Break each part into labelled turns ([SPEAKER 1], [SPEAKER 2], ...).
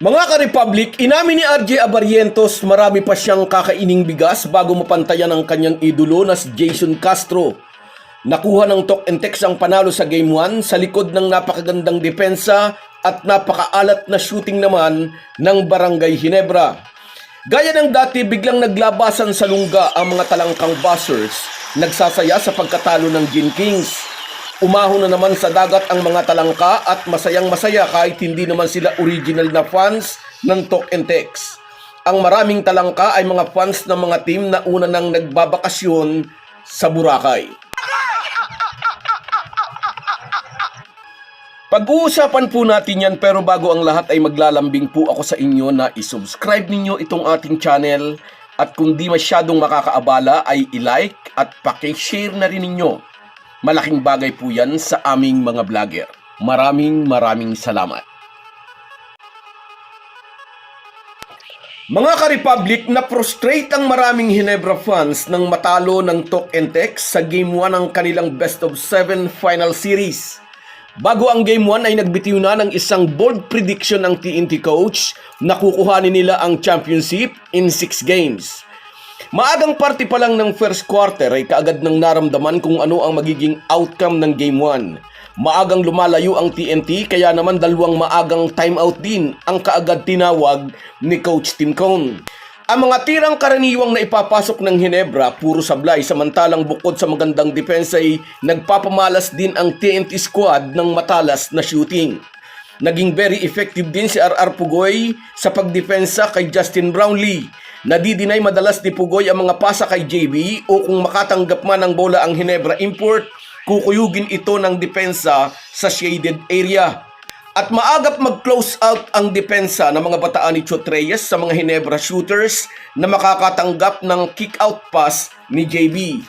[SPEAKER 1] Mga ka-Republic, inamin ni RJ Abarientos marami pa siyang kakaining bigas bago mapantayan ang kanyang idolo na si Jason Castro. Nakuha ng tok and text ang panalo sa Game 1 sa likod ng napakagandang depensa at napakaalat na shooting naman ng Barangay Hinebra. Gaya ng dati, biglang naglabasan sa lungga ang mga talangkang buzzers, nagsasaya sa pagkatalo ng Gin Kings. Umahon na naman sa dagat ang mga talangka at masayang masaya kahit hindi naman sila original na fans ng Talk and Text. Ang maraming talangka ay mga fans ng mga team na una nang nagbabakasyon sa Boracay. Pag-uusapan po natin yan pero bago ang lahat ay maglalambing po ako sa inyo na isubscribe ninyo itong ating channel at kung di masyadong makakaabala ay i-like at pakishare na rin ninyo. Malaking bagay po yan sa aming mga vlogger. Maraming maraming salamat. Mga ka-Republic, na-frustrate ang maraming Hinebra fans nang matalo ng Talk and Text sa Game 1 ng kanilang Best of 7 Final Series. Bago ang Game 1 ay nagbitiw na ng isang bold prediction ng TNT coach na kukuhanin nila ang championship in 6 games. Maagang parte pa lang ng first quarter ay kaagad nang naramdaman kung ano ang magiging outcome ng Game 1. Maagang lumalayo ang TNT kaya naman dalawang maagang timeout din ang kaagad tinawag ni Coach Tim Cone. Ang mga tirang karaniwang na ipapasok ng Hinebra puro sablay samantalang bukod sa magandang depensa ay nagpapamalas din ang TNT squad ng matalas na shooting. Naging very effective din si RR Pugoy sa pagdepensa kay Justin Brownlee. Nadidinay madalas ni Pugoy ang mga pasa kay JB o kung makatanggap man ng bola ang Hinebra import, kukuyugin ito ng depensa sa shaded area. At maagap mag-close out ang depensa ng mga bataan ni Chot Reyes sa mga Hinebra shooters na makakatanggap ng kick-out pass ni JB.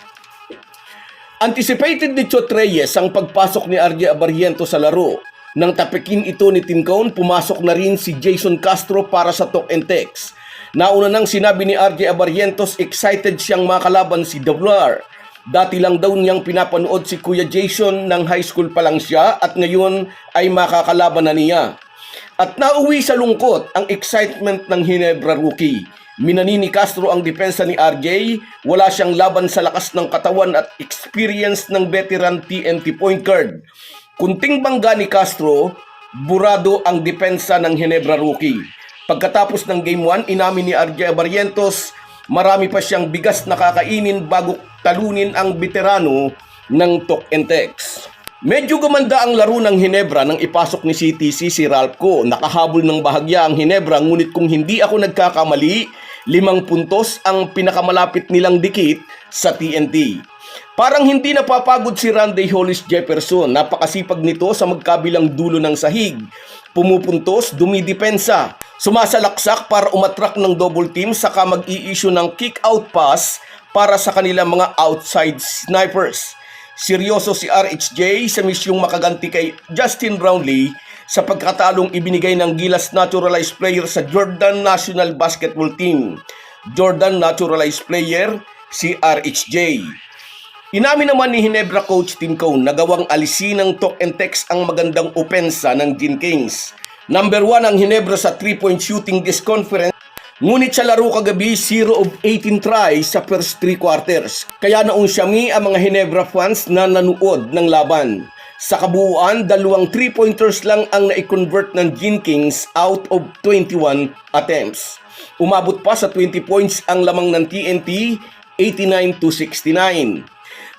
[SPEAKER 1] Anticipated ni Chot Reyes ang pagpasok ni RJ Abariento sa laro. Nang tapikin ito ni Tim Cone, pumasok na rin si Jason Castro para sa talk and text. Nauna nang sinabi ni RJ Abarientos excited siyang makalaban si Doblar. Dati lang daw niyang pinapanood si Kuya Jason ng high school pa lang siya at ngayon ay makakalaban na niya. At nauwi sa lungkot ang excitement ng Hinebra rookie. Minani ni Castro ang depensa ni RJ, wala siyang laban sa lakas ng katawan at experience ng veteran TNT point guard. Kunting bangga ni Castro, burado ang depensa ng Hinebra rookie. Pagkatapos ng Game 1, inamin ni RJ Barrientos, marami pa siyang bigas na kakainin bago talunin ang veterano ng Tok and Tex. Medyo gumanda ang laro ng Hinebra nang ipasok ni CTC si Ralph Nakahabol ng bahagya ang Hinebra ngunit kung hindi ako nagkakamali, limang puntos ang pinakamalapit nilang dikit sa TNT. Parang hindi napapagod si Randy Hollis Jefferson. Napakasipag nito sa magkabilang dulo ng sahig. Pumupuntos, dumidepensa. Sumasalaksak para umatrak ng double team saka mag-i-issue ng kick-out pass para sa kanilang mga outside snipers. Seryoso si RHJ sa misyong makaganti kay Justin Brownlee sa pagkatalong ibinigay ng Gilas Naturalized Player sa Jordan National Basketball Team. Jordan Naturalized Player si RHJ. Inamin naman ni Hinebra coach Tim Cone na gawang alisin ng talk and text ang magandang opensa ng Gin Kings. Number 1 ang Hinebra sa 3-point shooting this conference Ngunit sa laro kagabi, 0 of 18 tries sa first 3 quarters. Kaya naong siyami ang mga Hinebra fans na nanuod ng laban. Sa kabuuan, dalawang 3-pointers lang ang na-convert ng Gin Kings out of 21 attempts. Umabot pa sa 20 points ang lamang ng TNT, 89 to 69.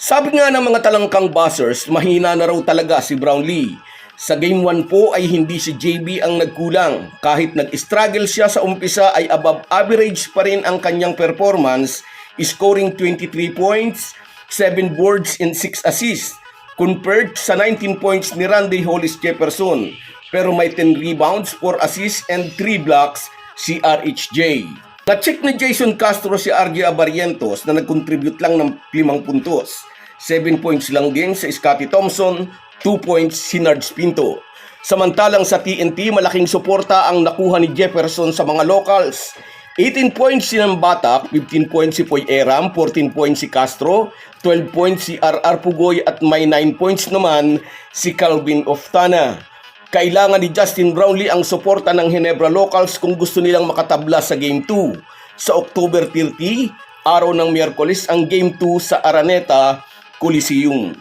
[SPEAKER 1] Sabi nga ng mga talangkang buzzers, mahina na raw talaga si Brownlee. Sa Game 1 po ay hindi si JB ang nagkulang. Kahit nag-struggle siya sa umpisa ay above average pa rin ang kanyang performance, scoring 23 points, 7 boards and 6 assists, compared sa 19 points ni Randy Hollis Jefferson. Pero may 10 rebounds, 4 assists and 3 blocks si RHJ. Na-check ni Jason Castro si RJ Abarientos na nag-contribute lang ng 5 puntos. 7 points lang din sa Scottie Thompson, 2 points si Nards Pinto. Samantalang sa TNT, malaking suporta ang nakuha ni Jefferson sa mga locals. 18 points si Nambata, 15 points si Poy Eram, 14 points si Castro, 12 points si RR Pugoy at may 9 points naman si Calvin Oftana. Kailangan ni Justin Brownlee ang suporta ng Ginebra Locals kung gusto nilang makatabla sa Game 2. Sa October 30, araw ng Miyerkules ang Game 2 sa Araneta Coliseum.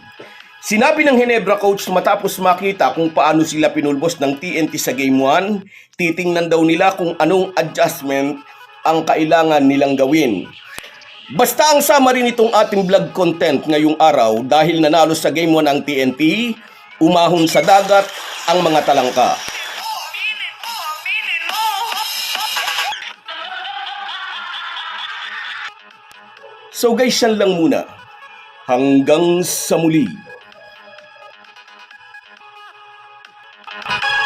[SPEAKER 1] Sinabi ng Ginebra coach matapos makita kung paano sila pinulbos ng TNT sa Game 1, titingnan daw nila kung anong adjustment ang kailangan nilang gawin. Basta ang summary nitong ating vlog content ngayong araw dahil nanalo sa Game 1 ang TNT, umahon sa dagat ang mga talangka. So guys, yan lang muna. Hanggang sa muli.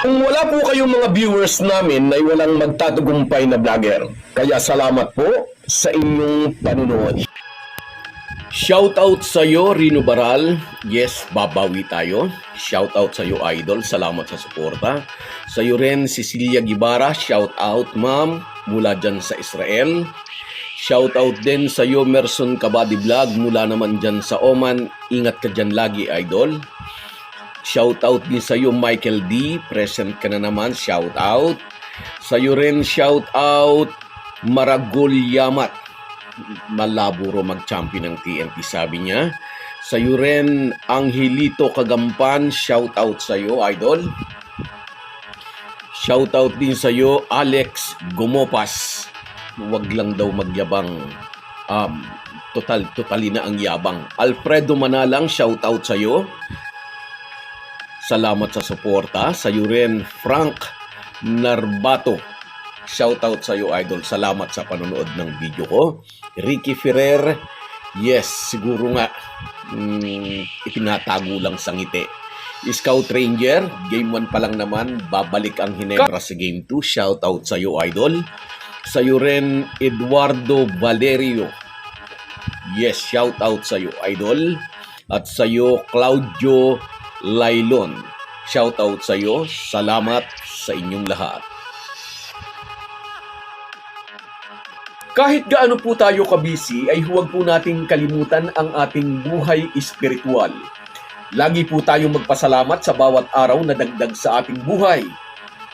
[SPEAKER 2] Kung wala po kayong mga viewers namin ay walang magtatagumpay na vlogger. Kaya salamat po sa inyong panunood.
[SPEAKER 1] Shoutout sa iyo, Rino Baral. Yes, babawi tayo. Shoutout sa iyo, Idol. Salamat sa suporta. Sa iyo rin, Cecilia Gibara. Shoutout, ma'am. Mula dyan sa Israel. Shoutout din sa iyo, Merson Kabady Vlog. Mula naman dyan sa Oman. Ingat ka dyan lagi, Idol. Shoutout din sa iyo, Michael D. Present ka na naman. Shoutout. Sa iyo rin, shoutout, Maragol Yamat malaburo mag-champion ng TNT sabi niya. Sa iyo rin, Angelito Kagampan, shout out sa iyo, idol. Shout out din sa iyo, Alex Gumopas. Huwag lang daw magyabang. Um, total, totally na ang yabang. Alfredo Manalang, shout out sa iyo. Salamat sa suporta. Sa iyo rin, Frank Narbato. Shoutout sa iyo, Idol. Salamat sa panonood ng video ko. Ricky Ferrer, yes, siguro nga, mm, itinatago lang sa ngiti. Scout Ranger, game 1 pa lang naman, babalik ang Hinebra sa game 2. Shoutout sa iyo, Idol. Sa iyo rin, Eduardo Valerio. Yes, shoutout sa iyo, Idol. At sa iyo, Claudio Lailon. Shoutout sa iyo. Salamat sa inyong lahat. Kahit gaano po tayo kabisi ay huwag po nating kalimutan ang ating buhay espiritual. Lagi po tayong magpasalamat sa bawat araw na dagdag sa ating buhay.